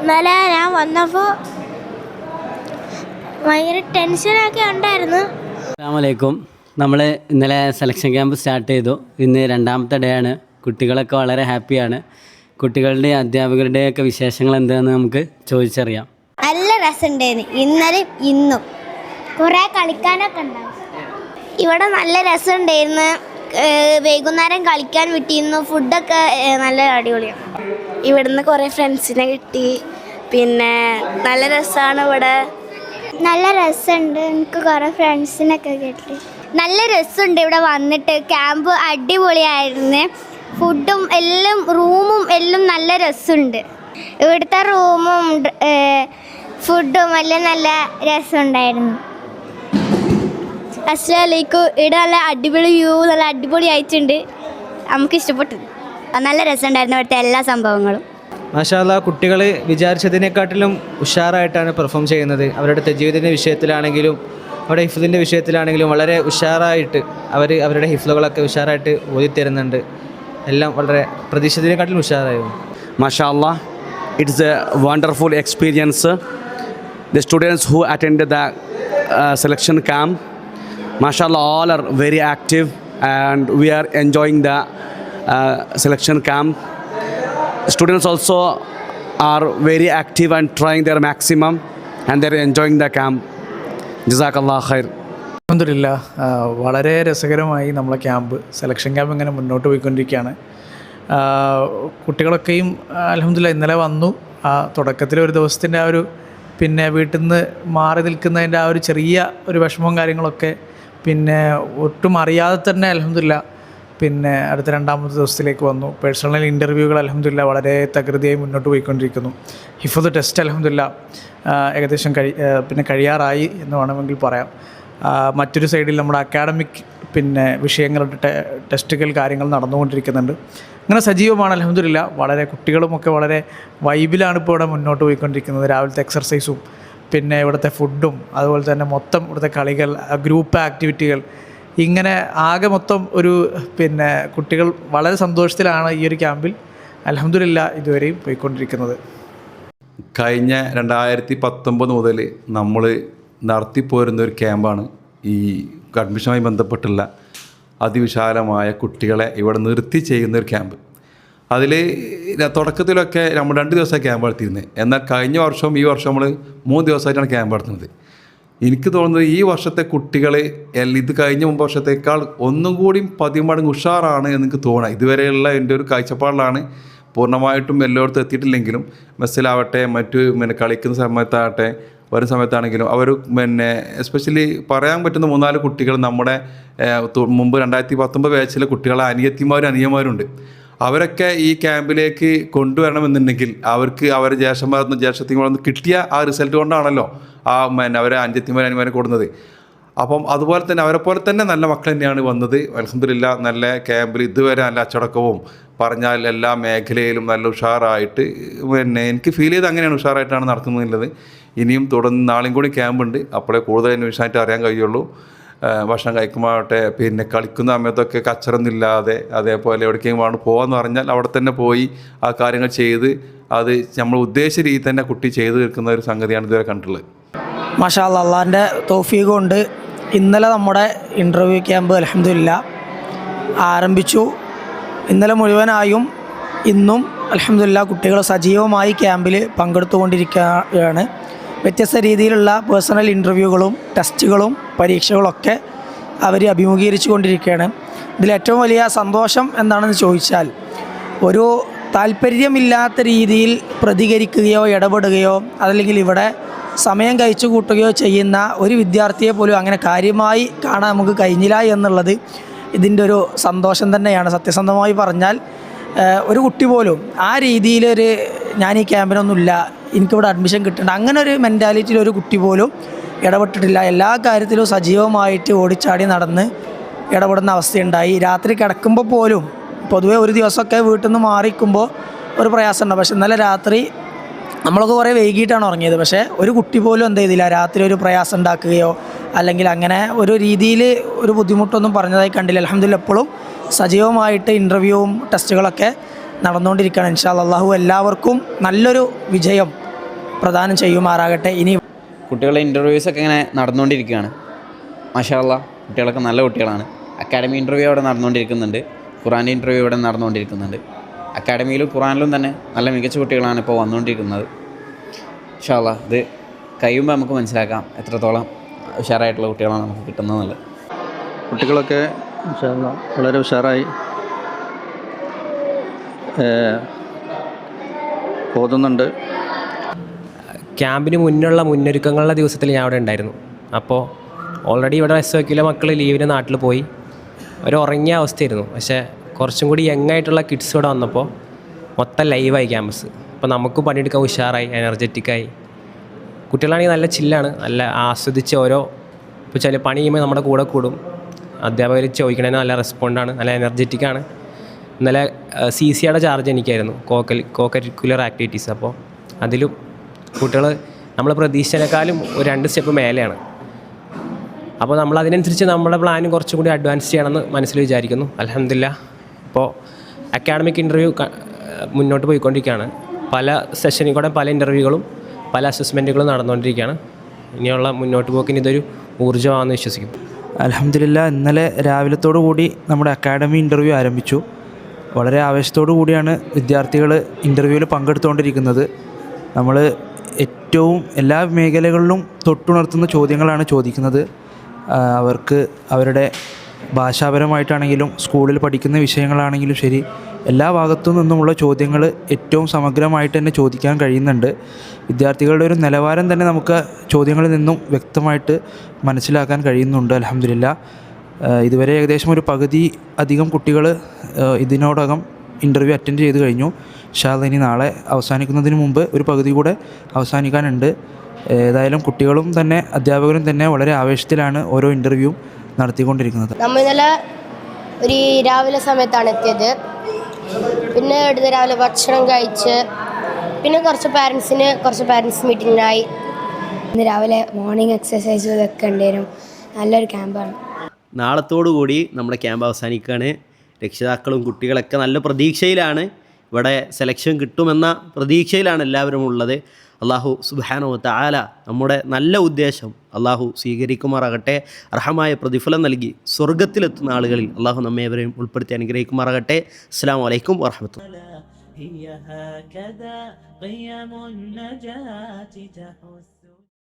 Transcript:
ഇന്നലെ ഞാൻ വന്നപ്പോൾ ഭയങ്കര ടെൻഷനൊക്കെ ഉണ്ടായിരുന്നു. അസ്സാമലൈക്കും നമ്മൾ ഇന്നലെ സെലക്ഷൻ ക്യാമ്പ് സ്റ്റാർട്ട് ചെയ്തു. ഇന്ന് രണ്ടാമത്തെ ഡേ ആണ്. കുട്ടികളൊക്കെ വളരെ ഹാപ്പിയാണ് കുട്ടികളുടെയും അധ്യാപകരുടെയും ഒക്കെ വിശേഷങ്ങൾ എന്താണെന്ന് നമുക്ക് ചോദിച്ചറിയാം. നല്ല രസമുണ്ടായിരുന്നു. ഇന്നലെയും ഇന്നും. കുറേ കളിക്കാനൊക്കെ ഉണ്ടാവും. ഇവിടെ നല്ല രസമുണ്ടായിരുന്നു. വൈകുന്നേരം കളിക്കാൻ വിട്ടിരുന്നു. ഫുഡൊക്കെ നല്ല അടിപൊളിയാണ് ഇവിടുന്ന് കുറേ ഫ്രണ്ട്സിനെ കിട്ടി. പിന്നെ നല്ല രസമാണ് ഇവിടെ. നല്ല രസമുണ്ട് എനിക്ക് കുറേ ഫ്രണ്ട്സിനൊക്കെ കിട്ടി നല്ല രസമുണ്ട് ഇവിടെ വന്നിട്ട്. ക്യാമ്പ് അടിപൊളിയായിരുന്നു. ഫുഡും എല്ലാം റൂമും എല്ലാം നല്ല രസമുണ്ട് ഇവിടുത്തെ റൂമും ഫുഡും എല്ലാം നല്ല രസമുണ്ടായിരുന്നു അസ്സലാമലൈക്കും. ഇവിടെ നല്ല അടിപൊളി വ്യൂ നല്ല അടിപൊളി ആയിട്ടുണ്ട്. നമുക്ക് ഇഷ്ടപ്പെട്ടു നല്ല രസമുണ്ടായിരുന്നു അവിടുത്തെ എല്ലാ സംഭവങ്ങളും. മാഷാല്ല കുട്ടികൾ വിചാരിച്ചതിനെക്കാട്ടിലും ഉഷാറായിട്ടാണ് പെർഫോം ചെയ്യുന്നത്. അവരുടെ തെജീവിതിന്റെ വിഷയത്തിലാണെങ്കിലും അവരുടെ ഹിഫ്ലിന്റെ വിഷയത്തിലാണെങ്കിലും വളരെ ഉഷാറായിട്ട് അവർ അവരുടെ ഹിഫ്ലുകളൊക്കെ ഉഷാറായിട്ട് ഓതിത്തരുന്നുണ്ട്. എല്ലാം വളരെ പ്രതീക്ഷിച്ചതിനെക്കാട്ടിലും ഉഷാറായിരുന്നു. മാഷാല്ല it's a wonderful experience the students who attend the selection selection camp, MashaAllah, all are very active and we are enjoying the uh, selection camp. Students also are very active and trying their maximum and they're enjoying the camp. Jazakallah khair. അലഹമില്ല വളരെ രസകരമായി നമ്മളെ camp selection camp ഇങ്ങനെ മുന്നോട്ട് പോയിക്കൊണ്ടിരിക്കുകയാണ് കുട്ടികളൊക്കെയും അലഹമില്ല ഇന്നലെ വന്നു ആ തുടക്കത്തിൽ ഒരു ദിവസത്തിന്റെ ആ ഒരു പിന്നെ വീട്ടിൽ നിന്ന് മാറി നിൽക്കുന്നതിന്റെ ആ ഒരു ചെറിയ ഒരു വിഷമവും കാര്യങ്ങളൊക്കെ പിന്നെ ഒട്ടും അറിയാതെ തന്നെ അലഹമില്ല പിന്നെ അടുത്ത രണ്ടാമത്തെ ദിവസത്തിലേക്ക് വന്നു. പേഴ്സണൽ ഇന്റർവ്യൂകൾ അലഹമില്ല വളരെ തകൃതിയായി മുന്നോട്ട് പോയിക്കൊണ്ടിരിക്കുന്നു. ഹിഫത് ടെസ്റ്റ് അലഹമില്ല ഏകദേശം കഴി പിന്നെ കഴിയാറായി എന്ന് വേണമെങ്കിൽ പറയാം. മറ്റൊരു സൈഡിൽ നമ്മുടെ അക്കാഡമിക് പിന്നെ വിഷയങ്ങളുടെ ടെസ്റ്റുകൾ കാര്യങ്ങൾ നടന്നുകൊണ്ടിരിക്കുന്നുണ്ട്. അങ്ങനെ സജീവമാണ് അലഹമില്ല വളരെ കുട്ടികളുമൊക്കെ വളരെ വൈബിലാണ് ഇപ്പോൾ ഇവിടെ മുന്നോട്ട് പോയിക്കൊണ്ടിരിക്കുന്നത്. രാവിലത്തെ എക്സർസൈസും പിന്നെ ഇവിടുത്തെ ഫുഡും അതുപോലെ തന്നെ മൊത്തം ഇവിടുത്തെ കളികൾ ഗ്രൂപ്പ് ആക്ടിവിറ്റികൾ ഇങ്ങനെ ആകെ മൊത്തം ഒരു പിന്നെ കുട്ടികൾ വളരെ സന്തോഷത്തിലാണ് ഈ ഒരു ക്യാമ്പിൽ. അലഹമില്ല ഇതുവരെയും പോയിക്കൊണ്ടിരിക്കുന്നത്. കഴിഞ്ഞ രണ്ടായിരത്തി പത്തൊമ്പത് മുതൽ നമ്മൾ നടത്തിപ്പോരുന്ന ഒരു ക്യാമ്പാണ് ഈ അഡ്മിഷനുമായി ബന്ധപ്പെട്ടുള്ള അതിവിശാലമായ കുട്ടികളെ ഇവിടെ നിർത്തി ചെയ്യുന്ന ഒരു ക്യാമ്പ്. അതിൽ തുടക്കത്തിലൊക്കെ നമ്മൾ രണ്ട് ദിവസം ക്യാമ്പ് നടത്തിയിരുന്നത് എന്നാൽ കഴിഞ്ഞ വർഷവും ഈ വർഷം നമ്മൾ മൂന്ന് ദിവസമായിട്ടാണ് ക്യാമ്പ് നടത്തുന്നത് എനിക്ക് തോന്നുന്നത് ഈ വർഷത്തെ കുട്ടികൾ ഇത് കഴിഞ്ഞ മുമ്പ് വർഷത്തേക്കാൾ ഒന്നും കൂടിയും പതിമടങ്ങ് ഉഷാറാണ് എനിക്ക് തോന്നുക ഇതുവരെയുള്ള എന്റെ ഒരു കാഴ്ചപ്പാടിലാണ് പൂർണമായിട്ടും എല്ലായിടത്തും എത്തിയിട്ടില്ലെങ്കിലും മെസ്സിലാവട്ടെ മറ്റു പിന്നെ കളിക്കുന്ന സമയത്താകട്ടെ വരുന്ന സമയത്താണെങ്കിലും അവർ പിന്നെ എസ്പെഷ്യലി പറയാൻ പറ്റുന്ന മൂന്നാൽ കുട്ടികൾ നമ്മുടെ മുമ്പ് രണ്ടായിരത്തി പത്തൊമ്പത് ബാച്ചിലെ കുട്ടികളെ അനിയത്തിമാരും അനിയന്മാരുണ്ട് അവരൊക്കെ ഈ ക്യാമ്പിലേക്ക് കൊണ്ടുവരണമെന്നുണ്ടെങ്കിൽ അവർക്ക് അവരെ ജ്യേഷ്ഠന്മാരിൽ നിന്ന് കിട്ടിയ ആ റിസൾട്ട് കൊണ്ടാണല്ലോ ആ പിന്നെ അവരെ അഞ്ചത്തിമാരെ അനിയന്മാരും കൊടുക്കുന്നത് അപ്പം അതുപോലെ തന്നെ അവരെ പോലെ തന്നെ നല്ല മക്കൾ തന്നെയാണ് വന്നത്. അലഹമില്ല നല്ല ക്യാമ്പിൽ ഇതുവരെ നല്ല അച്ചടക്കവും പറഞ്ഞാൽ എല്ലാ മേഖലയിലും നല്ല ഉഷാറായിട്ട് പിന്നെ എനിക്ക് ഫീൽ ചെയ്ത് അങ്ങനെയാണ് ഉഷാറായിട്ടാണ് നടക്കുന്നുള്ളത് ഇനിയും തുടർന്ന് നാളെയും കൂടി ക്യാമ്പുണ്ട്. അപ്പോഴേ കൂടുതൽ അന്വേഷണമായിട്ട് അറിയാൻ കഴിയുള്ളൂ. ഭക്ഷണം കഴിക്കുമ്പോഴാവട്ടെ പിന്നെ കളിക്കുന്ന സമയത്തൊക്കെ കച്ചറൊന്നുമില്ലാതെ അതേപോലെ എവിടേക്കെങ്കിലും വേണം പോകാമെന്ന് പറഞ്ഞാൽ അവിടെ തന്നെ പോയി ആ കാര്യങ്ങൾ ചെയ്ത് അത് നമ്മൾ ഉദ്ദേശിച്ച രീതിയിൽ തന്നെ കുട്ടി ചെയ്തു തീർക്കുന്ന ഒരു സംഗതിയാണ് ഇതുവരെ കണ്ടിട്ടുള്ളത്. മഷാ അള്ളാന്റെ തോഫീഖ് കൊണ്ട് ഇന്നലെ നമ്മുടെ ഇന്റർവ്യൂ ക്യാമ്പ് അലഹമില്ല ആരംഭിച്ചു. ഇന്നലെ മുഴുവനായും ഇന്നും അലഹമില്ല കുട്ടികൾ സജീവമായി ക്യാമ്പിൽ പങ്കെടുത്തുകൊണ്ടിരിക്കുകയാണ്. വ്യത്യസ്ത രീതിയിലുള്ള പേഴ്സണൽ ഇന്റർവ്യൂകളും ടെസ്റ്റുകളും പരീക്ഷകളൊക്കെ അവർ അഭിമുഖീകരിച്ചു കൊണ്ടിരിക്കുകയാണ് ഇതിലേറ്റവും വലിയ സന്തോഷം എന്താണെന്ന് ചോദിച്ചാൽ ഒരു താല്പര്യമില്ലാത്ത രീതിയിൽ പ്രതികരിക്കുകയോ ഇടപെടുകയോ അതല്ലെങ്കിൽ ഇവിടെ സമയം കഴിച്ചു കൂട്ടുകയോ ചെയ്യുന്ന ഒരു വിദ്യാർത്ഥിയെ പോലും അങ്ങനെ കാര്യമായി കാണാൻ നമുക്ക് കഴിഞ്ഞില്ല എന്നുള്ളത് ഇതിന്റെ ഒരു സന്തോഷം തന്നെയാണ്. സത്യസന്ധമായി പറഞ്ഞാൽ ഒരു കുട്ടി പോലും ആ രീതിയിലൊരു ഞാൻ ഈ ക്യാമ്പിനൊന്നുമില്ല എനിക്കിവിടെ അഡ്മിഷൻ കിട്ടേണ്ട. അങ്ങനെ ഒരു മെന്റാലിറ്റിയിൽ ഒരു കുട്ടി പോലും ഇടപെട്ടിട്ടില്ല. എല്ലാ കാര്യത്തിലും സജീവമായിട്ട് ഓടിച്ചാടി നടന്ന് ഇടപെടുന്ന അവസ്ഥയുണ്ടായി. രാത്രി കിടക്കുമ്പോൾ പോലും പൊതുവേ ഒരു ദിവസമൊക്കെ വീട്ടിൽ നിന്ന് മാറിക്കുമ്പോൾ ഒരു പ്രയാസമുണ്ട്. പക്ഷെ ഇന്നലെ രാത്രി നമ്മളൊക്കെ കുറേ വൈകിട്ടാണ് ഉറങ്ങിയത്. പക്ഷേ ഒരു കുട്ടി പോലും എന്ത് ചെയ്തില്ല. രാത്രി ഒരു പ്രയാസം ഉണ്ടാക്കുകയോ അല്ലെങ്കിൽ അങ്ങനെ ഒരു രീതിയിൽ ഒരു ബുദ്ധിമുട്ടൊന്നും പറഞ്ഞതായി കണ്ടില്ല. അലഹമ്മദില്ല എപ്പോഴും സജീവമായിട്ട് ഇന്റർവ്യൂവും ടെസ്റ്റുകളൊക്കെ നടന്നുകൊണ്ടിരിക്കുകയാണ്. ഇൻഷാ അള്ളാഹു എല്ലാവർക്കും നല്ലൊരു വിജയം. പ്രദാനം ചെയ്യുമാറാകട്ടെ. ഇനി കുട്ടികളുടെ ഇന്റർവ്യൂസ് ഒക്കെ ഇങ്ങനെ നടന്നുകൊണ്ടിരിക്കുകയാണ്. മഷാല്ല കുട്ടികളൊക്കെ നല്ല കുട്ടികളാണ്. അക്കാഡമി ഇന്റർവ്യൂ അവിടെ നടന്നുകൊണ്ടിരിക്കുന്നുണ്ട്. ഖുറാന്റെ ഇന്റർവ്യൂ ഇവിടെ നടന്നുകൊണ്ടിരിക്കുന്നുണ്ട്. അക്കാഡമിയിലും ഖുറാനിലും തന്നെ നല്ല മികച്ച കുട്ടികളാണ് ഇപ്പോൾ വന്നുകൊണ്ടിരിക്കുന്നത്. ഷാള ഇത് കഴിയുമ്പോൾ നമുക്ക് മനസ്സിലാക്കാം എത്രത്തോളം ഉഷാറായിട്ടുള്ള കുട്ടികളാണ് നമുക്ക് കിട്ടുന്നതെന്നുള്ളത് കുട്ടികളൊക്കെ വളരെ ഉഷാറായി. പോകുന്നുണ്ട് ഓതുന്നുണ്ട്. ക്യാമ്പിന് മുന്നുള്ള മുന്നൊരുക്കങ്ങളുടെ ദിവസത്തിൽ ഞാൻ അവിടെ ഉണ്ടായിരുന്നു. അപ്പോൾ ഓൾറെഡി ഇവിടെ എസ് ഒക്കിലെ മക്കൾ ലീവിന് നാട്ടിൽ പോയി. ഒരു ഉറങ്ങിയ അവസ്ഥയായിരുന്നു. പക്ഷേ കുറച്ചും കൂടി യങ് ആയിട്ടുള്ള കിഡ്സ് ഇവിടെ വന്നപ്പോൾ മൊത്തം ലൈവായി ക്യാമ്പസ് അപ്പോൾ നമുക്ക് പണിയെടുക്കാൻ ഉഷാറായി എനർജറ്റിക്കായി കുട്ടികളാണെങ്കിൽ നല്ല ചില്ലാണ് നല്ല ആസ്വദിച്ച് ഓരോ ഇപ്പോൾ ചില പണി ചെയ്യുമ്പോൾ നമ്മുടെ കൂടെ കൂടും. അധ്യാപകർ ചോദിക്കണതിന് നല്ല റെസ്പോണ്ടാണ് നല്ല എനർജറ്റിക്കാണ് ഇന്നലെ സി സിയുടെ ചാർജ് എനിക്കായിരുന്നു. കോക്കൽ കോ കരിക്കുലർ ആക്ടിവിറ്റീസ് അപ്പോൾ അതിലും കുട്ടികൾ നമ്മൾ പ്രതീക്ഷിച്ചതിനേക്കാളും ഒരു രണ്ട് സ്റ്റെപ്പ് മേലെയാണ്. അപ്പോൾ നമ്മൾ അതിനനുസരിച്ച് നമ്മുടെ പ്ലാനും കുറച്ചും കൂടി അഡ്വാൻസ് ചെയ്യണമെന്ന് മനസ്സിൽ വിചാരിക്കുന്നു. അലഹമില്ല ഇപ്പോൾ അക്കാഡമിക് ഇന്റർവ്യൂ മുന്നോട്ട് പോയിക്കൊണ്ടിരിക്കുകയാണ്. പല സെഷനിൽ കൂടെ പല ഇന്റർവ്യൂകളും പല അസസ്മെന്റുകളും നടന്നുകൊണ്ടിരിക്കുകയാണ്. ഇനിയുള്ള മുന്നോട്ട് പോക്കിന് ഇതൊരു ഊർജമാണെന്ന് വിശ്വസിക്കുന്നു. അലഹമില്ല ഇന്നലെ രാവിലത്തോടു കൂടി നമ്മുടെ അക്കാഡമി ഇന്റർവ്യൂ ആരംഭിച്ചു. വളരെ ആവേശത്തോടു കൂടിയാണ് വിദ്യാർത്ഥികൾ ഇന്റർവ്യൂവിൽ പങ്കെടുത്തുകൊണ്ടിരിക്കുന്നത്. നമ്മൾ ഏറ്റവും എല്ലാ മേഖലകളിലും തൊട്ടുണർത്തുന്ന ചോദ്യങ്ങളാണ് ചോദിക്കുന്നത്. അവർക്ക് അവരുടെ ഭാഷാപരമായിട്ടാണെങ്കിലും സ്കൂളിൽ പഠിക്കുന്ന വിഷയങ്ങളാണെങ്കിലും ശരി എല്ലാ ഭാഗത്തു നിന്നുമുള്ള ചോദ്യങ്ങൾ ഏറ്റവും സമഗ്രമായിട്ട് തന്നെ ചോദിക്കാൻ കഴിയുന്നുണ്ട്. വിദ്യാർത്ഥികളുടെ ഒരു നിലവാരം തന്നെ നമുക്ക് ചോദ്യങ്ങളിൽ നിന്നും വ്യക്തമായിട്ട് മനസ്സിലാക്കാൻ കഴിയുന്നുണ്ട് അലഹമില്ല ഇതുവരെ ഏകദേശം ഒരു പകുതി അധികം കുട്ടികൾ ഇതിനോടകം ഇന്റർവ്യൂ അറ്റൻഡ് ചെയ്ത് കഴിഞ്ഞു. ഷാദ് ഇനി നാളെ അവസാനിക്കുന്നതിന് മുമ്പ് ഒരു പകുതി കൂടെ അവസാനിക്കാനുണ്ട്. ഏതായാലും കുട്ടികളും തന്നെ അധ്യാപകരും തന്നെ വളരെ ആവേശത്തിലാണ് ഓരോ ഇന്റർവ്യൂ നടത്തിക്കൊണ്ടിരിക്കുന്നത്. നമ്മൾ ഇന്നലെ ഒരു രാവിലെ സമയത്താണ് എത്തിയത്. പിന്നെ ഇവിടുന്ന് രാവിലെ ഭക്ഷണം കഴിച്ച് പിന്നെ കുറച്ച് പാരൻസിന് കുറച്ച് പാരൻസ് മീറ്റിങ്ങിനായി. ഇന്ന് രാവിലെ മോർണിംഗ് എക്സസൈസ് ഇതൊക്കെ ഉണ്ടായിരുന്നു. നല്ലൊരു ക്യാമ്പാണ്. നാളത്തോടുകൂടി നമ്മുടെ ക്യാമ്പ് അവസാനിക്കുകയാണ്. രക്ഷിതാക്കളും കുട്ടികളൊക്കെ നല്ല പ്രതീക്ഷയിലാണ്. ഇവിടെ സെലക്ഷൻ കിട്ടുമെന്ന പ്രതീക്ഷയിലാണ് എല്ലാവരും ഉള്ളത്. അള്ളാഹു സുബാനോ താല നമ്മുടെ നല്ല ഉദ്ദേശം അള്ളാഹു സ്വീകരിക്കുമാറാകട്ടെ അർഹമായ പ്രതിഫലം നൽകി സ്വർഗത്തിലെത്തുന്ന ആളുകളിൽ അള്ളാഹു നമ്മേവരെയും ഉൾപ്പെടുത്തി അനുഗ്രഹിക്കുമാറാകട്ടെ. അസ്സാം വലൈക്കും വാഹമത്തുള്ള